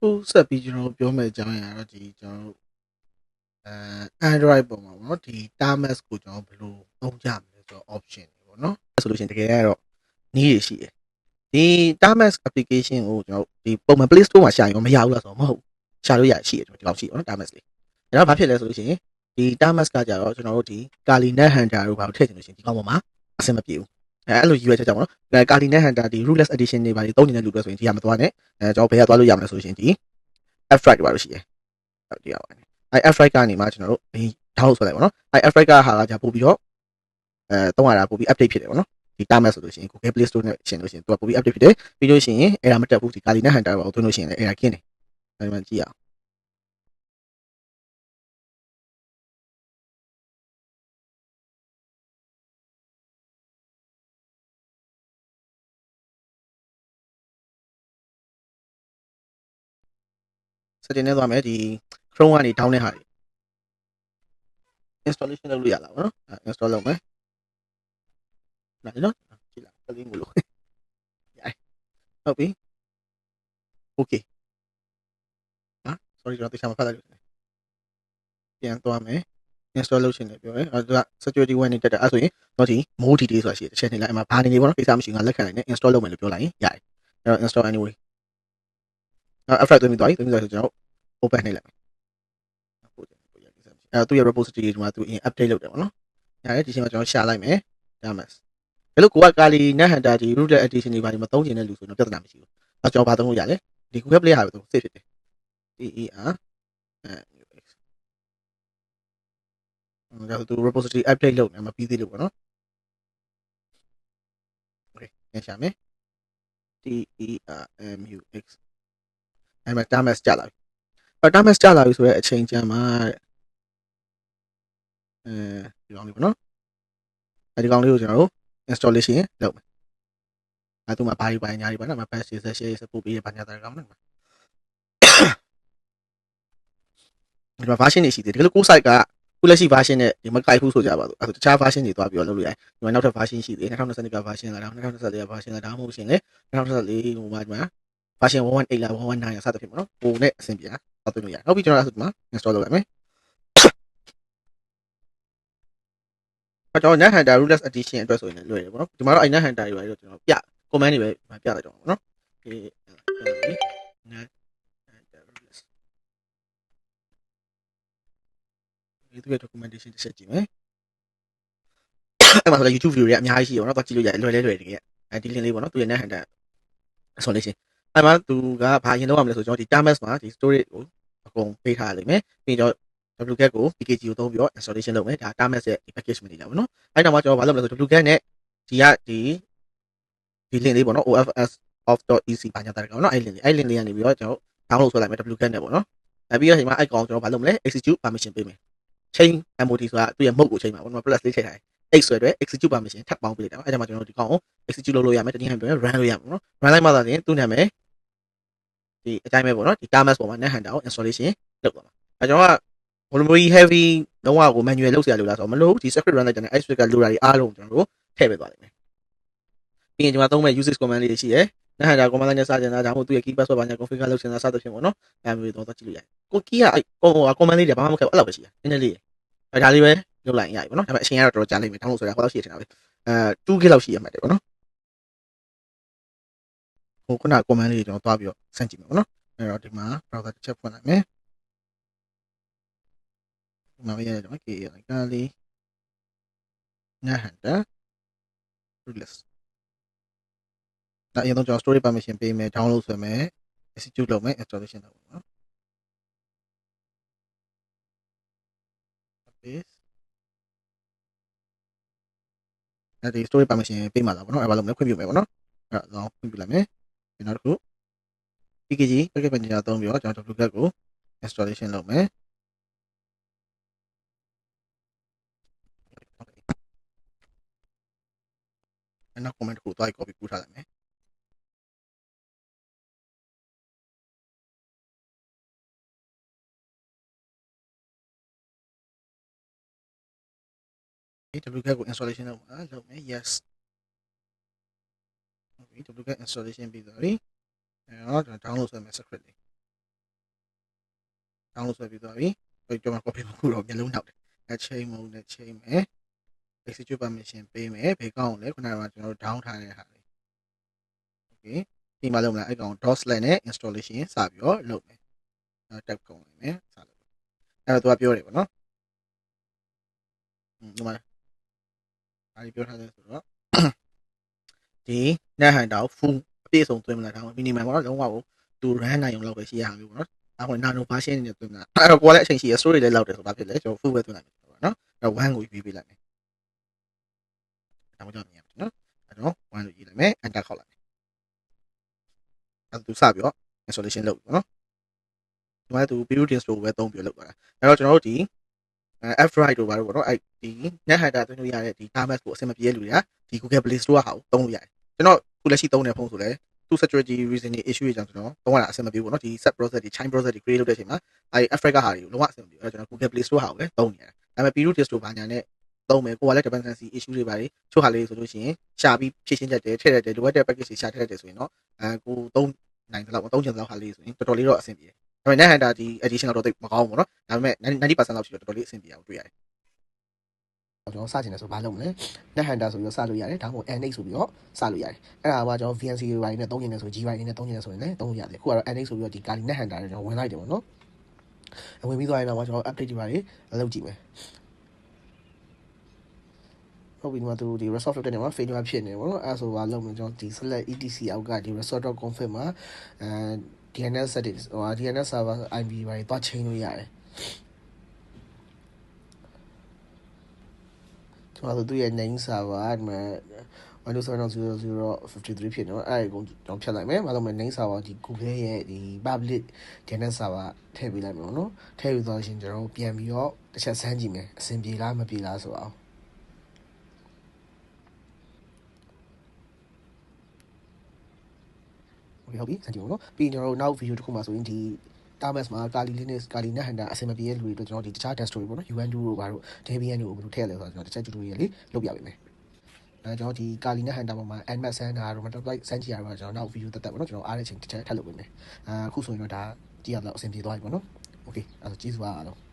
ခုဆက်ပြီးကျွန်တော်ပြောမယ့်အကြောင်းအရာတော့ဒီကျွန်တော်တို့အဲ Android ပုံမှာပေါ့နော်ဒီ Tamas ကိုကျွန်တော်ဘယ်လိုသုံးကြမလဲဆိုတော့ option တွေပေါ့နော်ဆိုလို့ရှိရင်တကယ်ကတော့နည်းရရှိတယ်ဒီ Tamas application ကိုကျွန်တော်တို့ဒီပုံမှန် Play Store မှာရှာရင်မရဘူးလားဆိုတော့မဟုတ်ရှာလို့ရရှိတယ်ကျွန်တော်ဒီလောက်ရှိပေါ့နော် Tamas လေးဒါတော့ဘာဖြစ်လဲဆိုလို့ရှိရင်ဒီ Tamas ကကြတော့ကျွန်တော်တို့ဒီ Kali Net Hunter တို့ဘာလို့ထည့်ချင်လို့ရှိရင်ဒီကောင်ပေါ်မှာအဆင်မပြေဘူး အဲအဲ့လိုရွေးချက်ကြောင့်ပေါ့နော် Kali Net Hunter ဒီ Rootless Edition တွေဘာတွေသုံးနေတဲ့လူတွေဆိုရင်ဒီကမသွားနဲ့အဲကျွန်တော်ဘယ်ကသွားလို့ရမလဲဆိုလို့ရှိရင်ဒီ F-Ride တွေပါလို့ရှိတယ်ဟုတ်ဒီရပါတယ်အဲ F-Ride ကနေမှကျွန်တော်တို့ဒီ download ဆိုလိုက်ပါတော့အဲ F-Ride ကဟာကじゃပို့ပြီးတော့အဲတုံးရတာပို့ပြီး update ဖြစ်တယ်ပေါ့နော်ဒီ Tamas ဆိုလို့ရှိရင် Google Play Store နဲ့ရှင်လို့ရှိရင်သူကပို့ပြီး update ဖြစ်တယ်ပြီးလို့ရှိရင်အဲ့ဒါမတက်ဘူးဒီ Kali နဲ့ Hunter ပါကိုသွင်းလို့ရှိရင်လည်းအဲ့ဒါကင်းတယ်အဲဒီမှာကြည့်ရအောင် စတင်နေသွားမယ်ဒီ Chrome ကနေ down တဲ့ဟာတွေ installation လုပ်လို့ရလာပါတော့အဲ install လုပ်မယ်နိုင်နော်ကြည့်လာကလေးမလို့ရိုက်ဟုတ်ပြီ okay ဟာ sorry ကျွန်တော်တိကျမဖတ်လိုက်လို့ပြန်သွားမယ် install လုပ်ရှင်လည်းပြောရဲအဲဒါ security one နေတက်တာအဲဆိုရင်တော့ဒီ mode detail ဆိုတာရှိတယ်တစ်ချက်နေလိုက်အမှဘာနေနေပေါ့နော်ကိစ္စမရှိငါလက်ခံနိုင်တယ် install လုပ်မယ်လို့ပြောလိုက်ရင်ရတယ်အဲ့တော့ install anyway အဲ after သွင်းပြီးသွားပြီသွင်းပြီးသွားဆိုကျွန်တော် open နှိပ်လိုက်မယ်ပို့တယ်ပို့ရကိစ္စမရှိအဲသူ့ရဲ့ repository ဒီမှာသူ in update လုပ်တယ်ပေါ့နော်ရတယ်ဒီချိန်မှာကျွန်တော်ရှာလိုက်မယ် damas ဘယ်လိုကိုကကာလီ net hunter ဒီ root edition တွေဘာတွေမသုံးချင်တဲ့လူဆိုတော့ပြဿနာမရှိဘူးအဲကျွန်တော်ဘာသုံးလို့ရလဲဒီ google play ဟာပဲသုံး safe ဖြစ်တယ် DER အဲဒါသူ repository update လုပ်နေမှာပြီးသေးလို့ပေါ့နော် okay ညရှာမယ် DERMUX အဲ့မှာ damas ကြလာပြီအဲ damas ကြလာပြီဆိုတော့အချိန်ကျမှအဲဒီကောင်လေးပေါ့နော်အဲဒီကောင်လေးကိုကျွန်တော်တို့ installation လုပ်မယ်အဲသူမှာဘာတွေဘာညာတွေပါနော်မ patch တွေ share တွေပို့ပေးရဘာညာတာကောင်နော်ဒီမှာ version တွေရှိသေးတယ်ဒီလိုကို site ကခုလက်ရှိ version နဲ့ဒီမကိုက်ဘူးဆိုကြပါဘူးအဲတခြား version တွေသွားပြီးတော့လုပ်လို့ရတယ်ဒီမှာနောက်ထပ် version ရှိသေးတယ်2022က version လာတာ2024က version လာတာမဟုတ်ရှင်လေ2024ဟိုမှာဒီမှာ version 118လား119လားစသဖြင့်ပေါ့နော်ပိုနဲ့အဆင်ပြေတာသွားသွင်းလို့ရတယ်နောက်ပြီးကျွန်တော်အဲ့ဒါဆိုဒီမှာ install လုပ်လိုက်မယ်အကျွန်တော် net hunter rootless edition အတွက်ဆိုရင်လည်းလွယ်တယ်ပေါ့နော်ဒီမှာတော့အဲ့ net hunter တွေပါတော့ကျွန်တော်ပြ comment တွေပဲပြလိုက်တော့မှာပေါ့နော်ဒီ net hunter rootless ဒီသူရဲ့ documentation တစ်ချက်ကြည့်မယ်အဲ့မှာဆိုလည်း YouTube video တွေအများကြီးရှိရပါတော့သွားကြည့်လို့ရတယ်လွယ်လဲလွယ်တကယ်အဲဒီ link လေးပေါ့နော်သူရဲ့ net hunter installation အဲ့မှာသူကဘာရင်လောက်ရမလဲဆိုကျွန်တော်ဒီ Tamas မှာဒီ storage ကိုအကုန်ပေးထားရလိမ့်မယ်ပြီးတော့ wget ကို pkg ကိုသုံးပြီးတော့ installation လုပ်မယ်ဒါ Tamas ရဲ့ဒီ package manager ပေါ့နော်အဲ့တော့မှကျွန်တော်ဘာလုပ်မလဲဆို wget နဲ့ဒီကဒီဒီ link လေးပေါ့နော် ofs off.ec ဘာညာတာကောင်နော်အဲ့ link လေးအဲ့ link လေးကနေပြီးတော့ကျွန်တော် download ဆွဲလိုက်မယ် wget နဲ့ပေါ့နော်အဲ့ပြီးတော့ဒီမှာအဲ့ကောင်ကျွန်တော်ဘာလုပ်မလဲ execute permission ပေးမယ် chain mod ဆိုတာသူ့ရဲ့ mode ကိုချိန်ပါပေါ့နော် plus လေးချိန်ထားတယ် x ဆွဲအတွက် execute permission ထပ်ပေါင်းပေးလိုက်တာအဲ့ဒါမှကျွန်တော်ဒီကောင်ကို execute လုပ်လို့ရမယ်တနည်းအားဖြင့် run လို့ရမှာပေါ့နော် run လိုက်မှသာရင်သူ့နာမည်ဒီအတိုင်းပဲပေါ့နော်ဒီ Tamas ပေါ်မှာ net hunter ကို installation လုပ်ပါမှာအဲကျွန်တော်က memory heavy လုံးဝကို manual လုပ်စရာလိုလားဆိုတော့မလိုဒီ script run လိုက်တဲ့ ice picker လိုတာတွေအားလုံးကျွန်တော်တို့ထည့်ပေးသွားလိမ့်မယ်ပြီးရင်ကျွန်တော်သုံးမဲ့ usage command လေးတွေရှိရယ် net hunter command နဲ့စကြင်တာဒါမှမဟုတ်သူ့ရဲ့ key password ဘာညာ configure လုပ်ချင်တာစသဖြင့်ပေါ့နော်အဲမျိုးတော့ကြည့်လို့ရတယ်ကို key ကအဲ့ command လေးတွေဘာမှမခက်ဘူးအဲ့လောက်ပဲရှိတယ်နည်းနည်းလေးအဲဒါလေးပဲ လုပ်လိုက်ရင်ရပြီပေါ့နော်ဒါပေမဲ့အချိန်ကတော့တော်တော်ကြာလိမ့်မယ် download ဆိုတာဟိုလောက်ရှိရချင်တာပဲအဲ 2GB လောက်ရှိရမှတ်တယ်ပေါ့နော်ဟိုခုန command လေးတွေကျွန်တော်သွားပြီးတော့စမ်းကြည့်မယ်ပေါ့နော်အဲ့တော့ဒီမှာ browser တစ်ချက်ဖွင့်လိုက်မယ်ဒီမှာပဲရတယ်ကျွန်တော် KA လိုက်ကလေး net hunter rootless ဒါအရင်တော့ကျွန်တော် story permission ပေးမယ် download ဆွဲမယ် execute လုပ်မယ် installation လုပ်မယ်နော် base အဲ့ဒီ story permission ပေးမှာလားဗောနော်အဲ့ဘာလို့မလဲခွင့်ပြုမယ်ဗောနော်အဲ့တော့ခွင့်ပြုလိုက်မယ်ဒီနောက်တစ်ခု pkg package manager သုံးပြီးတော့ကျွန်တော် wget ကို installation လုပ်မယ်အဲ့နောက် comment ကိုတွား copy ကူးထားလိုက်မယ် ဒီ wget ကို installation လုပ်မှာလုပ်မယ် yes ဟုတ်ပြီ wget installation ပြီးသွားပြီအဲ့တော့ကျွန်တော် download ဆွဲမယ် script လေး download ဆွဲပြီးသွားပြီဟိုကျွန်တော် copy မခုတော့မျက်လုံးနောက်တယ်အဲ chain mode နဲ့ chain မယ် execute permission ပေးမယ်ဘယ်ကောင်လဲခုနကကျွန်တော်တို့ down ထားတဲ့ဟာလေး okay ဒီမှာလုံးမလားအဲ့ကောင် dot slash နဲ့ installation စပြီးတော့လုပ်မယ်အဲ tab ကုန်လိုက်မယ်စလုပ်အဲ့တော့သူကပြောတယ်ပေါ့နော်ဒီမှာ အားဒီပြောထားတယ်ဆိုတော့ဒီ net hunter ကို full အပြည့်စုံသွင်းမလားဒါမှ minimum ပေါ့နော်လုံးဝကိုသူ run နိုင်အောင်လုပ်ပဲရှိရမှာမျိုးပေါ့နော်အခု nano version နဲ့သွင်းတာအဲ့တော့ကိုယ်လည်းအချိန်ရှိရ story လည်းလောက်တယ်ဆိုတော့ဖြစ်လဲကျွန်တော် full ပဲသွင်းလိုက်မယ်ပေါ့နော်အဲ့1ကိုယူပေးလိုက်မယ်ဒါမှမဟုတ်မြင်မှာနော်အဲ့တော့1လို့ရေးလိုက်မယ် enter ခေါက်လိုက်မယ်အဲ့သူစပြီးတော့ installation လုပ်ပြီပေါ့နော်ဒီမှာသူ build install ကိုပဲသုံးပြီးလုပ်သွားတာအဲ့တော့ကျွန်တော်တို့ဒီ F right တို့ပါတော့ဗောနော်အဲ့ဒီ net hunter သွင်းလို့ရတဲ့ဒီ damas ကိုအဆင်မပြေတဲ့လူတွေကဒီ Google Play Store ဟာကိုသုံးလို့ရတယ်ကျွန်တော်ခုလက်ရှိသုံးတဲ့ဖုန်းဆိုလဲသူ security reason တွေ issue တွေကြောင့်ကျွန်တော်သုံးရတာအဆင်မပြေဘူးဗောနော်ဒီ sub browser တွေ chain browser တွေ create လုပ်တဲ့အချိန်မှာအဲ့ F right ကဟာတွေကိုလုံးဝအဆင်မပြေဘူးအဲ့တော့ကျွန်တော် Google Play Store ဟာကိုလည်းသုံးနေရတယ်ဒါပေမဲ့ Piru Test တို့ဘာညာနဲ့သုံးမယ်ကိုကလည်း dependency issue တွေပါတယ်ချို့ဟာလေးဆိုလို့ရှိရင်ရှာပြီးဖြည့်ရှင်းချက်တယ်ထည့်ရတယ်လိုအပ်တဲ့ package တွေရှာထည့်ရတယ်ဆိုရင်တော့အဲကိုသုံးနိုင်သလောက်သုံးချင်သလောက်ဟာလေးဆိုရင်တော်တော်လေးတော့အဆင်ပြေတယ် ပေမဲ့ net hunter ဒီ edition ကတော့တိတ်မကောင်းဘူးပေါ့နော်ဒါပေမဲ့90%လောက်ရှိတော့တော်တော်လေးအဆင်ပြေအောင်တွေ့ရတယ်ကျွန်တော်စချင်တယ်ဆိုဘာလုပ်မလဲ net hunter ဆိုပြီးတော့စလို့ရတယ်ဒါမှမဟုတ် nx ဆိုပြီးတော့စလို့ရတယ်အဲ့ဒါကကျွန်တော် vnc တွေပိုင်းနဲ့သုံးနေတယ်ဆို GY နဲ့သုံးနေတယ်ဆိုရင်လည်းသုံးလို့ရတယ်အခုကတော့ nx ဆိုပြီးတော့ဒီ kali net hunter နဲ့ကျွန်တော်ဝင်လိုက်တယ်ပေါ့နော်ဝင်ပြီးသွားရင်တော့ကျွန်တော် update တွေပါလေလုပ်ကြည့်မယ်ဟုတ်ပြီဒီမှာသူဒီ resource လုပ်တဲ့နေမှာ failure ဖြစ်နေပေါ့နော်အဲဆိုဘာလုပ်မလဲကျွန်တော်ဒီ select etc အောက်ကဒီ resort.config မှာအဲ DNS settings ဟို DNS server IP ဘာတွေသွားချိန်လို့ရတယ်ကျွန်တော်တို့ရဲ့ name server ဒီမှာ127.0053ဖြစ်နေတော့အဲ့ဒီကိုကျွန်တော်ဖြတ်လိုက်မယ်။ဘာလို့မလဲ name server ဒီ Google ရဲ့ဒီ public DNS server ထည့်ပေးလိုက်မယ်ပေါ့နော်။ထည့်ပြီးသွားရှင်ကျွန်တော်တို့ပြန်ပြီးတော့တစ်ချက်စမ်းကြည့်မယ်။အဆင်ပြေလားမပြေလားဆိုအော ဟုတ်ပြီစမ်းကြည့်အောင်နော်။ပြီးရင်ကျွန်တော်တို့နောက် video တစ်ခုမှဆိုရင်ဒီ Tamas မှာ Kali Linux Kali Net Hunter အဆင်မပြေတဲ့လူတွေအတွက်ကျွန်တော်ဒီတခြား test story ပေါ့နော် UN2 တို့ဘာတို့ Debian တို့ဘယ်လိုထည့်ရလဲဆိုတော့ကျွန်တော်တခြား tutorial လေးလုပ်ပြပေးမယ်အဲကျွန်တော်ဒီ Kali Net Hunter ပေါ်မှာ Nmat ဆန်းတာတို့ multiply ဆန်းကြည့်ရတော့ကျွန်တော်နောက် video တက်တက်ပေါ့နော်ကျွန်တော်အားတဲ့အချိန်တစ်ချက်ထပ်လုပ်ပေးမယ်အခုဆိုရင်တော့ဒါကြည့်ရတော့အဆင်ပြေသွားပြီပေါ့နော် okay အဲ့ဒါကျေးဇူးပါအားလုံး